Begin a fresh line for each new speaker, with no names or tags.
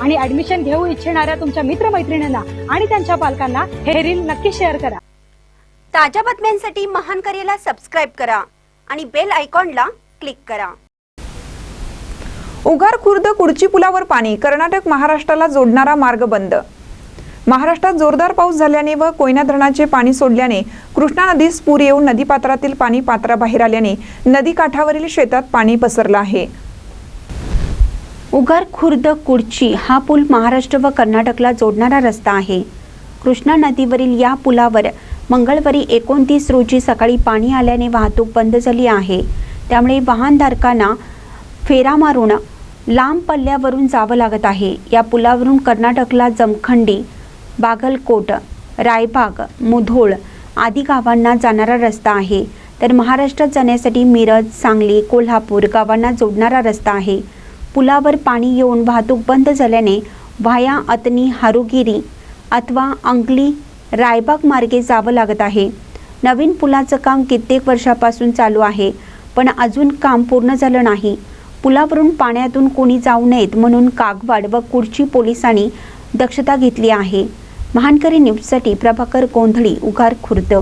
आणि ऍडमिशन घेऊ इच्छिणाऱ्या तुमच्या मित्रमैत्रिणींना आणि त्यांच्या पालकांना हे रील नक्की शेअर करा.
ताज्या बातम्यांसाठी महान करेला सबस्क्राईब करा आणि बेल आयकॉनला क्लिक करा.
उगार खुर्द कुडची पुलावर पाणी कर्नाटक महाराष्ट्राला जोडणारा मार्ग बंद. महाराष्ट्रात जोरदार पाऊस झाल्याने व कोयना धरणाचे पाणी सोडल्याने कृष्णा नदीस पूर येऊन नदीपात्रातील पाणी पात्राबाहेर आल्याने नदी काठावरील शेतात पाणी पसरलं आहे.
उगार खुर्द कुडची हा पूल महाराष्ट्र व कर्नाटकला जोडणारा रस्ता आहे. कृष्णा नदीवरील या पुलावर मंगळवारी एकोणतीस रोजी सकाळी पाणी आल्याने वाहतूक बंद झाली आहे. त्यामुळे वाहनधारकांना फेरा मारून लांब पल्ल्यावरून जावं लागत आहे. या पुलावरून कर्नाटकला जमखंडी बागलकोट रायबाग मुधोळ आदी गावांना जाणारा रस्ता आहे. तर महाराष्ट्रात जाण्यासाठी मिरज सांगली कोल्हापूर गावांना जोडणारा रस्ता आहे. पुलावर पाणी येऊन वाहतूक बंद झाल्याने व्हाया अतनी हारुगिरी अथवा अंगली रायबाग मार्गे जावं लागत आहे. नवीन पुलाचं काम कित्येक वर्षापासून चालू आहे पण अजून काम पूर्ण झालं नाही. पुलावरून पाण्यातून कोणी जाऊ नयेत म्हणून कागवाड व कुडची पोलिसांनी दक्षता घेतली आहे. महानकरी न्यूजसाठी प्रभाकर गोंधळी उगार खुर्द.